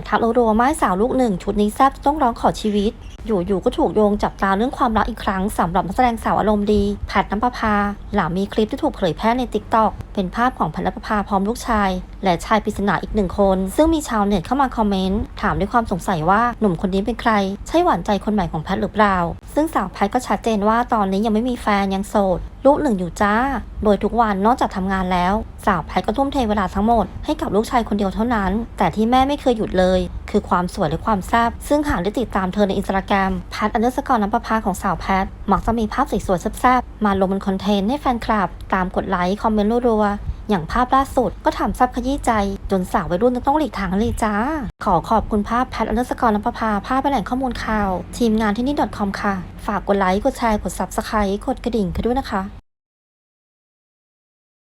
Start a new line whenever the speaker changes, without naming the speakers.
นทักรัวๆไม้สาวลูกหนึ่งชุดนี้แซบต้องร้องขอชีวิต อยู่ๆก็ถูกโยงจับตาเรื่องความรักอีกครั้งสำหรับนักแสดงสาวอารมณ์ดีแพทน้ำประภาหลังมีคลิปที่ถูกเผยแพร่ในติ๊กต็อกเป็นภาพของแพทน้ำประภาพร้อมลูกชาย และชายปริศนาอีกหนึ่งคน ซึ่งมีชาวเน็ตเข้ามาคอมเมนต์ถามด้วยความสงสัยว่าหนุ่มคนนี้เป็นใคร ใช่หวานใจคนใหม่ของแพทหรือเปล่า ซึ่งสาวแพทก็ชัดเจนว่าตอนนี้ยังไม่มีแฟนยังโสดลูกหนึ่งอยู่จ้า โดยทุกวันนอกจากทำงานแล้ว สาวแพทก็ทุ่มเทเวลาทั้งหมดให้กับลูกชายคนเดียวเท่านั้น แต่ที่แม่ไม่เคยหยุดเลย คือความสวยและความแซ่บซึ่งหากได้ติดตามเธอในอินสตาแกรมแพทอันเดอร์สกอร์น้ำประพาของสาวแพทมักจะมีภาพสวยๆแซ่บๆมาลงบนคอนเทนต์ให้แฟนคลับ ตามกดไลค์คอมเมนต์รัวๆ อย่างภาพล่าสุดก็ทำซับขยี้ใจ จนสาววัยรุ่นต้องหลีกทางเลยจ้า ขอขอบคุณภาพแพทอันเดอร์สกอร์น้ำประพาภาพแหล่งข้อมูลข่าว ทีมงานที่นี่ .com ค่ะ ฝากกดไลค์ กดแชร์ กด subscribe กดกระดิ่งกันด้วยนะคะ